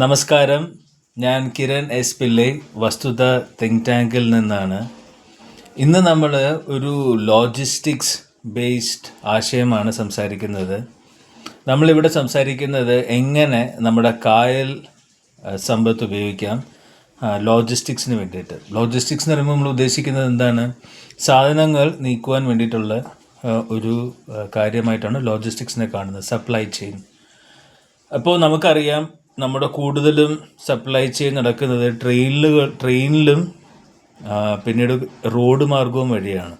നമസ്കാരം. ഞാൻ കിരൺ എസ് പിള്ളൈ വസ്തുത തിങ്ക് ടാങ്കിൽ നിന്നാണ്. ഇന്ന് നമ്മൾ ഒരു ലോജിസ്റ്റിക്സ് ബേസ്ഡ് ആശയമാണ് സംസാരിക്കുന്നത്. നമ്മളിവിടെ സംസാരിക്കുന്നത് എങ്ങനെ നമ്മുടെ കായൽ സമ്പത്ത് ഉപയോഗിക്കാം. ലോജിസ്റ്റിക്സിന് വേണ്ടിയിട്ട്. ലോജിസ്റ്റിക്സ് എന്ന് പറയുമ്പോൾ നമ്മൾ ഉദ്ദേശിക്കുന്നത് എന്താണ്? സാധനങ്ങൾ നീക്കുവാൻ വേണ്ടിയിട്ടുള്ള ഒരു കാര്യമായിട്ടാണ് ലോജിസ്റ്റിക്സിനെ കാണുന്നത്. സപ്ലൈ ചെയിൻ അപ്പോൾ നമുക്കറിയാം നമ്മുടെ കൂടുതലും സപ്ലൈ ചെയിൻ നടക്കുന്നത് ട്രെയിനിലുകൾ ട്രെയിനിലും പിന്നീട് റോഡ് മാർഗവും വഴിയാണ്.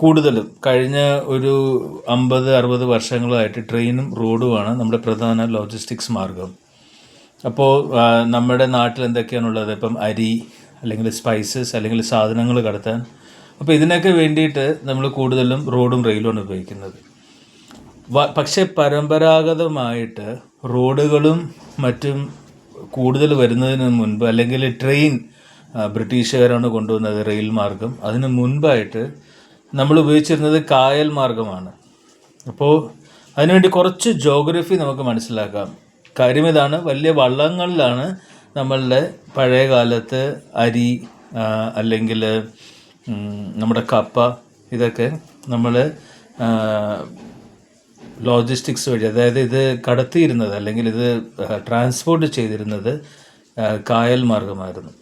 കൂടുതലും കഴിഞ്ഞ ഒരു അമ്പത് അറുപത് വർഷങ്ങളായിട്ട് ട്രെയിനും റോഡുമാണ് നമ്മുടെ പ്രധാന ലോജിസ്റ്റിക്സ് മാർഗം. അപ്പോൾ നമ്മുടെ നാട്ടിൽ എന്തൊക്കെയാണുള്ളത്? ഇപ്പം അരി അല്ലെങ്കിൽ സ്പൈസസ് അല്ലെങ്കിൽ സാധനങ്ങൾ കടത്താൻ. അപ്പോൾ ഇതിനൊക്കെ വേണ്ടിയിട്ട് നമ്മൾ കൂടുതലും റോഡും റെയിലുമാണ് ഉപയോഗിക്കുന്നത്. പക്ഷെ പരമ്പരാഗതമായിട്ട് റോഡുകളും മറ്റും കൂടുതൽ വരുന്നതിന് മുൻപ് അല്ലെങ്കിൽ ട്രെയിൻ ബ്രിട്ടീഷുകാരാണ് കൊണ്ടുവന്നത് റെയിൽ മാർഗം. അതിന് മുൻപായിട്ട് നമ്മൾ ഉപയോഗിച്ചിരുന്നത് കായൽ മാർഗമാണ്. അപ്പോൾ അതിനുവേണ്ടി കുറച്ച് ജോഗ്രഫി നമുക്ക് മനസ്സിലാക്കാം. കാര്യം ഇതാണ് വലിയ വള്ളങ്ങളിലാണ് നമ്മളുടെ പഴയ കാലത്ത് അരി അല്ലെങ്കിൽ നമ്മുടെ കപ്പ ഇതൊക്കെ നമ്മൾ ലോജിസ്റ്റിക്സ് വഴി അതായത് ഇത് കടത്തിയിരുന്നത് അല്ലെങ്കിൽ ഇത് ട്രാൻസ്പോർട്ട് ചെയ്തിരുന്നത് കായൽ മാർഗമായിരുന്നു.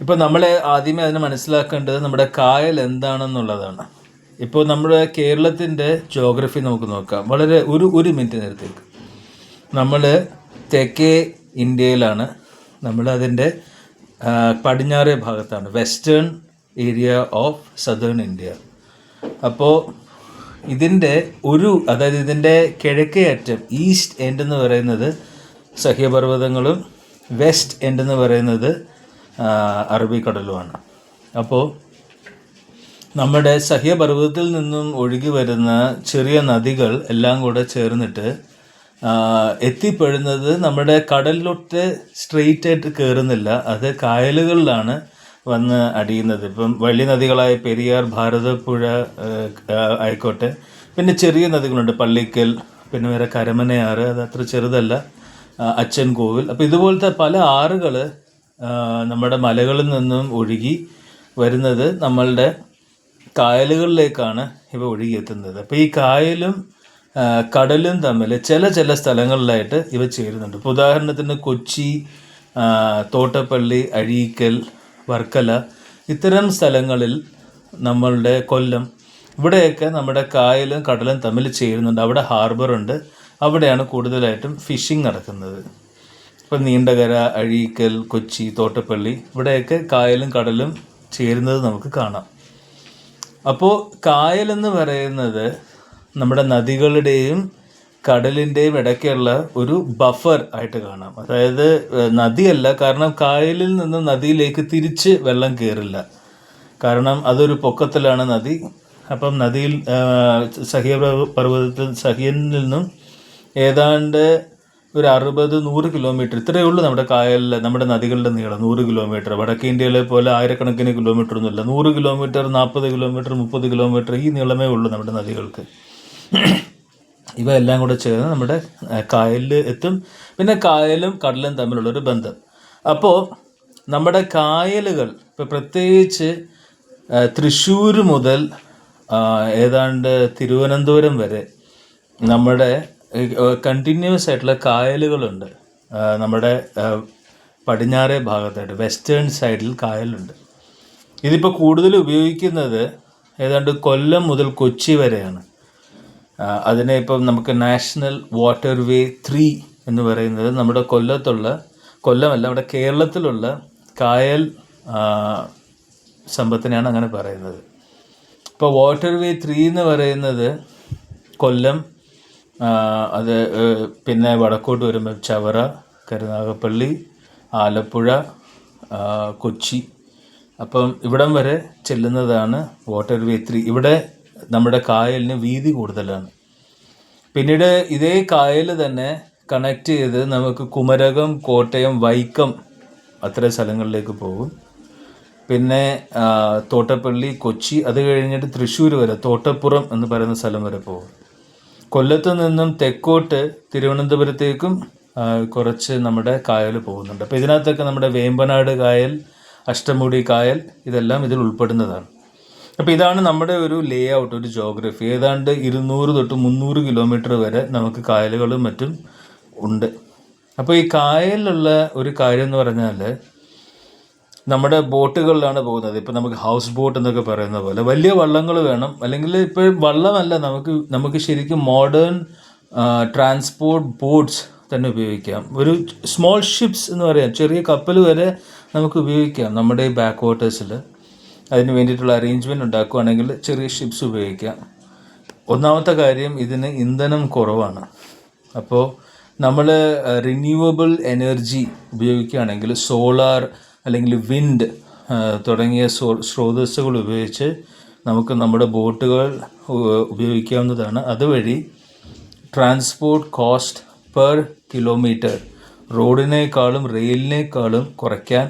ഇപ്പോൾ നമ്മൾ ആദ്യമേ അതിനെ മനസ്സിലാക്കേണ്ടത് നമ്മുടെ കായൽ എന്താണെന്നുള്ളതാണ്. ഇപ്പോൾ നമ്മുടെ കേരളത്തിന്റെ ജോഗ്രഫി നമുക്ക് നോക്കാം. വളരെ ഒരു ഒരു മിനിറ്റ് നേരത്തേക്ക്. നമ്മൾ തെക്കേ ഇന്ത്യയിലാണ്. നമ്മൾ അതിന്റെ പടിഞ്ഞാറേ ഭാഗത്താണ്. Western area of southern India അപ്പോൾ ഇതിന്റെ ഒരു അതായത് ഇതിന്റെ കിഴക്കേ അറ്റം ഈസ്റ്റ് എൻഡ് എന്ന് പറയുന്നത് സഹ്യപർവതങ്ങളും വെസ്റ്റ് എൻഡ് എന്ന് പറയുന്നത് അറബിക്കടലുമാണ്. അപ്പോൾ നമ്മുടെ സഹ്യപർവതത്തിൽ നിന്നും ഒഴുകി വരുന്ന ചെറിയ നദികൾ എല്ലാം കൂടെ ചേർന്നിട്ട് എത്തിപ്പെടുന്നത് നമ്മുടെ കടലിലോട്ട് സ്ട്രെയിറ്റ് ആയിട്ട് കയറുന്നില്ല അത് കായലുകളിലാണ് വന്ന് അടിയുന്നത്. ഇപ്പം വലിയ നദികളായ പെരിയാർ ഭാരതപ്പുഴ ആയിക്കോട്ടെ. പിന്നെ ചെറിയ നദികളുണ്ട്. പള്ളിക്കൽ പിന്നെ വേറെ കരമനയാറ് അത് അത്ര ചെറുതല്ല. അച്ഛൻ കോവിൽ അപ്പോൾ ഇതുപോലത്തെ പല ആറുകൾ നമ്മുടെ മലകളിൽ നിന്നും ഒഴുകി വരുന്നത് നമ്മളുടെ കായലുകളിലേക്കാണ് ഇവ ഒഴുകിയെത്തുന്നത്. അപ്പോൾ ഈ കായലും കടലും തമ്മിൽ ചില ചില സ്ഥലങ്ങളിലായിട്ട് ഇവ ചേരുന്നുണ്ട്. ഇപ്പോൾ ഉദാഹരണത്തിന് കൊച്ചി തോട്ടപ്പള്ളി അഴീക്കൽ വർക്കല. ഇത്തരം സ്ഥലങ്ങളിൽ നമ്മളുടെ കൊല്ലം. ഇവിടെയൊക്കെ നമ്മുടെ കായലും കടലും തമ്മിൽ ചേരുന്നുണ്ട്. അവിടെ ഹാർബറുണ്ട് അവിടെയാണ് കൂടുതലായിട്ടും ഫിഷിംഗ് നടക്കുന്നത്. ഇപ്പം നീണ്ടകര അഴീക്കൽ കൊച്ചി തോട്ടപ്പള്ളി ഇവിടെയൊക്കെ കായലും കടലും ചേരുന്നത് നമുക്ക് കാണാം. അപ്പോൾ കായലെന്ന് പറയുന്നത് നമ്മുടെ നദികളുടെയും കടലിന്റെയും ഇടയ്ക്കുള്ള ഒരു ബഫർ ആയിട്ട് കാണാം. അതായത് നദിയല്ല കാരണം കായലിൽ നിന്ന് നദിയിലേക്ക് തിരിച്ച് വെള്ളം കയറില്ല കാരണം അതൊരു പൊക്കത്തിലാണ് നദി. അപ്പം നദിയിൽ സഹ്യ പർവതത്തിൽ സഹ്യനിൽ നിന്നും ഏതാണ്ട് ഒരു അറുപത് നൂറ് കിലോമീറ്റർ ഇത്രയേ ഉള്ളൂ നമ്മുടെ കായലിലെ നമ്മുടെ നദികളുടെ നീളം നൂറ് കിലോമീറ്റർ. വടക്കേ ഇന്ത്യയിലെ പോലെ ആയിരക്കണക്കിന് കിലോമീറ്റർ ഒന്നുമില്ല നൂറ് കിലോമീറ്റർ നാൽപ്പത് കിലോമീറ്റർ മുപ്പത് കിലോമീറ്റർ ഈ നീളമേ ഉള്ളൂ നമ്മുടെ നദികൾക്ക്. ഇവ എല്ലാം കൂടെ ചേർന്ന് നമ്മുടെ കായലിൽ എത്തും. പിന്നെ കായലും കടലും തമ്മിലുള്ളൊരു ബന്ധം. അപ്പോൾ നമ്മുടെ കായലുകൾ ഇപ്പോൾ പ്രത്യേകിച്ച് തൃശ്ശൂർ മുതൽ ഏതാണ്ട് തിരുവനന്തപുരം വരെ നമ്മുടെ കണ്ടിന്യൂസ് ആയിട്ടുള്ള കായലുകളുണ്ട്. നമ്മുടെ പടിഞ്ഞാറേ ഭാഗത്തായിട്ട് വെസ്റ്റേൺ സൈഡിൽ കായലുണ്ട്. ഇതിപ്പോൾ കൂടുതൽ ഉപയോഗിക്കുന്നത് ഏതാണ്ട് കൊല്ലം മുതൽ കൊച്ചി വരെയാണ്. അതിനെ ഇപ്പം നമുക്ക് നാഷണൽ വാട്ടർ വേ ത്രീ എന്ന് പറയുന്നത് നമ്മുടെ കൊല്ലത്തുള്ള കൊല്ലമല്ല നമ്മുടെ കേരളത്തിലുള്ള കായൽ സമ്പത്തിനെയാണ് അങ്ങനെ പറയുന്നത്. ഇപ്പോൾ വാട്ടർ വേ ത്രീ എന്ന് പറയുന്നത് കൊല്ലം അത് പിന്നെ വടക്കോട്ട് വരുമ്പോൾ ചവറ കരുനാഗപ്പള്ളി ആലപ്പുഴ കൊച്ചി. അപ്പം ഇവിടം വരെ ചെല്ലുന്നതാണ് വാട്ടർ വേ ത്രീ. ഇവിടെ നമ്മുടെ കായലിന് വീതി കൂടുതലാണ്. പിന്നീട് ഇതേ കായൽ തന്നെ കണക്ട് ചെയ്ത് നമുക്ക് കുമരകം കോട്ടയം വൈക്കം അത്ര സ്ഥലങ്ങളിലേക്ക് പോകും. പിന്നെ തോട്ടപ്പള്ളി കൊച്ചി അത് കഴിഞ്ഞിട്ട് തൃശ്ശൂർ വരെ തോട്ടപ്പുറം എന്ന് പറയുന്ന സ്ഥലം വരെ പോകും. കൊല്ലത്ത് നിന്നും തെക്കോട്ട് തിരുവനന്തപുരത്തേക്കും കുറച്ച് നമ്മുടെ കായൽ പോകുന്നുണ്ട്. അപ്പോൾ ഇതിനകത്തൊക്കെ നമ്മുടെ വേമ്പനാട് കായൽ അഷ്ടമുടി കായൽ ഇതെല്ലാം ഇതിൽ ഉൾപ്പെടുന്നതാണ്. അപ്പോൾ ഇതാണ് നമ്മുടെ ഒരു ലേ ഔട്ട് ഒരു ജോഗ്രഫി ഏതാണ്ട് ഇരുന്നൂറ് തൊട്ട് മുന്നൂറ് കിലോമീറ്റർ വരെ നമുക്ക് കായലുകളും മറ്റും ഉണ്ട്. അപ്പോൾ ഈ കായലിലുള്ള ഒരു കാര്യം എന്ന് പറഞ്ഞാൽ നമ്മുടെ ബോട്ടുകളിലാണ് പോകുന്നത്. ഇപ്പം നമുക്ക് ഹൗസ് ബോട്ട് എന്നൊക്കെ പറയുന്ന പോലെ വലിയ വള്ളങ്ങൾ വേണം. അല്ലെങ്കിൽ ഇപ്പോൾ വള്ളമല്ല നമുക്ക് നമുക്ക് ശരിക്കും മോഡേൺ ട്രാൻസ്പോർട്ട് ബോട്ട്സ് തന്നെ ഉപയോഗിക്കാം. ഒരു സ്മോൾ ഷിപ്സ് എന്ന് പറയാം. ചെറിയ കപ്പൽ വരെ നമുക്ക് ഉപയോഗിക്കാം നമ്മുടെ ഈ ബാക്ക് വാട്ടേഴ്സിൽ അതിന് വേണ്ടിയിട്ടുള്ള അറേഞ്ച്മെന്റ് ഉണ്ടാക്കുകയാണെങ്കിൽ ചെറിയ ഷിപ്സ് ഉപയോഗിക്കാം. ഒന്നാമത്തെ കാര്യം ഇതിന് ഇന്ധനം കുറവാണ്. അപ്പോൾ നമ്മൾ റിന്യൂവബിൾ എനർജി ഉപയോഗിക്കുകയാണെങ്കിൽ സോളാർ അല്ലെങ്കിൽ വിൻഡ് തുടങ്ങിയ സോ സ്രോതസ്സുകൾ ഉപയോഗിച്ച് നമുക്ക് നമ്മുടെ ബോട്ടുകൾ ഉപയോഗിക്കാവുന്നതാണ്. അതുവഴി ട്രാൻസ്പോർട്ട് കോസ്റ്റ് പെർ കിലോമീറ്റർ റോഡിനേക്കാളും റെയിലിനേക്കാളും കുറയ്ക്കാൻ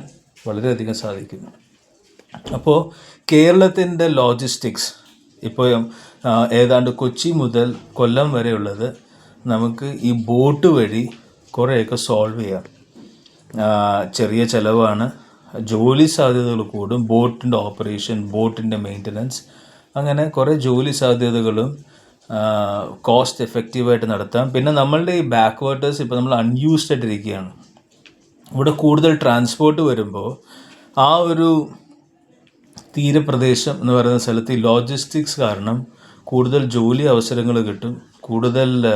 വളരെയധികം സാധിക്കും അപ്പോൾ കേരളത്തിന്റെ ലോജിസ്റ്റിക്സ് ഇപ്പോൾ ഏതാണ്ട് കൊച്ചി മുതൽ കൊല്ലം വരെയുള്ളത് നമുക്ക് ഈ ബോട്ട് വഴി കുറേയൊക്കെ സോൾവ് ചെയ്യാം. ചെറിയ ചിലവാണ്. ജോലി സാധ്യതകൾ കൂടും. ബോട്ടിന്റെ ഓപ്പറേഷൻ ബോട്ടിന്റെ മെയിന്റനൻസ് അങ്ങനെ കുറേ ജോലി സാധ്യതകളും കോസ്റ്റ് എഫക്റ്റീവായിട്ട് നടത്താം. പിന്നെ നമ്മളുടെ ഈ ബാക്ക് വാട്ടേഴ്സ് ഇപ്പോൾ നമ്മൾ അൺയൂസ്ഡ് ആയിട്ടിരിക്കുകയാണ്. ഇവിടെ കൂടുതൽ ട്രാൻസ്പോർട്ട് വരുമ്പോൾ ആ ഒരു തീരപ്രദേശം എന്ന് പറയുന്ന സ്ഥലത്ത് ഈ ലോജിസ്റ്റിക്സ് കാരണം കൂടുതൽ ജോലി അവസരങ്ങൾ കിട്ടും. കൂടുതൽ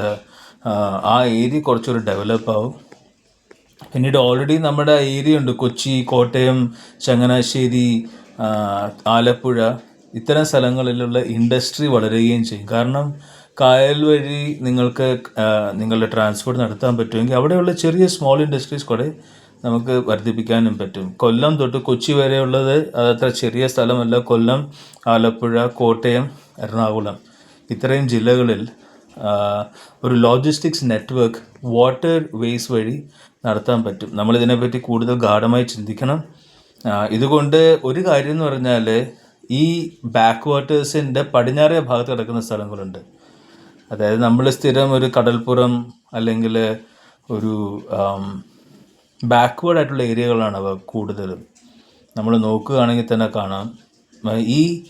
ആ, ഏരിയ കുറച്ചുകൂടി ഡെവലപ്പ് ആവും. പിന്നീട് ഓൾറെഡി നമ്മുടെ ഏരിയ ഉണ്ട്. കൊച്ചി കോട്ടയം ചങ്ങനാശ്ശേരി ആലപ്പുഴ. ഇത്തരം സ്ഥലങ്ങളിലുള്ള ഇൻഡസ്ട്രി വളരുകയും ചെയ്യും. കാരണം കായൽ വഴി നിങ്ങൾക്ക് നിങ്ങളുടെ ട്രാൻസ്പോർട്ട് നടത്താൻ പറ്റുമെങ്കിൽ അവിടെയുള്ള ചെറിയ സ്മോൾ ഇൻഡസ്ട്രീസ് കൂടെ നമുക്ക് വർദ്ധിപ്പിക്കാനും പറ്റും. കൊല്ലം തൊട്ട് കൊച്ചി വരെയുള്ളത് അതത്ര ചെറിയ സ്ഥലമല്ല. കൊല്ലം ആലപ്പുഴ കോട്ടയം എറണാകുളം. ഇത്രയും ജില്ലകളിൽ ഒരു ലോജിസ്റ്റിക്സ് നെറ്റ്വർക്ക് വാട്ടർ വേസ് വഴി നടത്താൻ പറ്റും. നമ്മളിതിനെപ്പറ്റി കൂടുതൽ ഗാഠമായി ചിന്തിക്കണം. ഇതുകൊണ്ട് ഒരു കാര്യം എന്ന് പറഞ്ഞാൽ ഈ ബാക്ക് വാട്ടേഴ്സിന്റെ പടിഞ്ഞാറേ ഭാഗത്ത് കിടക്കുന്ന സ്ഥലങ്ങളുണ്ട്. അതായത് നമ്മൾ സ്ഥിരം ഒരു കടൽപ്പുറം അല്ലെങ്കിൽ ഒരു ബാക്ക്വേർഡ് ആയിട്ടുള്ള ഏരിയകളാണ് അവ കൂടുതലും. നമ്മൾ നോക്കുകയാണെങ്കിൽ തന്നെ കാണാം. ഈ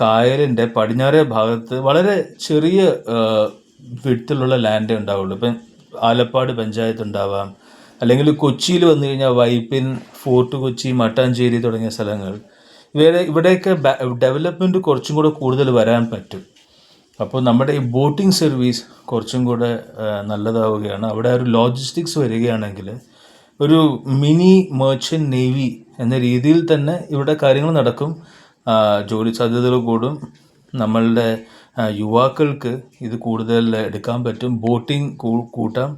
കായലിന്റെ പടിഞ്ഞാറേ ഭാഗത്ത് വളരെ ചെറിയ വിട്ടിലുള്ള ലാൻഡേ ഉണ്ടാവുള്ളൂ. ഇപ്പം ആലപ്പാട് പഞ്ചായത്ത് ഉണ്ടാവാം. അല്ലെങ്കിൽ കൊച്ചിയിൽ വന്നു കഴിഞ്ഞാൽ വൈപ്പിൻ ഫോർട്ട് കൊച്ചി മട്ടാഞ്ചേരി തുടങ്ങിയ സ്ഥലങ്ങൾ. ഇവരെ ഇവിടെയൊക്കെ ഡെവലപ്മെന്റ് കുറച്ചും കൂടെ കൂടുതൽ വരാൻ പറ്റും. അപ്പോൾ നമ്മുടെ ഈ ബോട്ടിംഗ് സർവീസ് കുറച്ചും കൂടെ നല്ലതാവുകയാണ്. അവിടെ ഒരു ലോജിസ്റ്റിക്സ് വരികയാണെങ്കിൽ ഒരു മിനി മെർച്ചന്റ് നേവി എന്ന രീതിയിൽ തന്നെ ഇവിടെ കാര്യങ്ങൾ നടക്കും. ജോലി സാധ്യതകൾ കൂടും. നമ്മളുടെ യുവാക്കൾക്ക് ഇത് കൂടുതൽ എടുക്കാൻ പറ്റും. ബോട്ടിംഗ് കൂട്ടാം.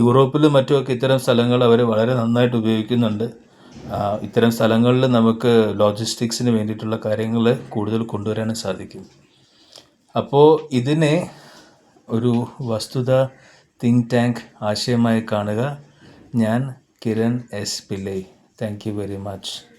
യൂറോപ്പിലും മറ്റുമൊക്കെ ഇത്തരം സ്ഥലങ്ങൾ അവർ വളരെ നന്നായിട്ട് ഉപയോഗിക്കുന്നുണ്ട്. ഇത്തരം സ്ഥലങ്ങളിൽ നമുക്ക് ലോജിസ്റ്റിക്സിന് വേണ്ടിയിട്ടുള്ള കാര്യങ്ങൾ കൂടുതൽ കൊണ്ടുവരാനും സാധിക്കും. അപ്പോൾ ഇതിനെ ഒരു വസ്തുത തിങ്ക് ടാങ്ക് ആശയമായി കാണുക. ഞാൻ Kiran S Pillai. Thank you very much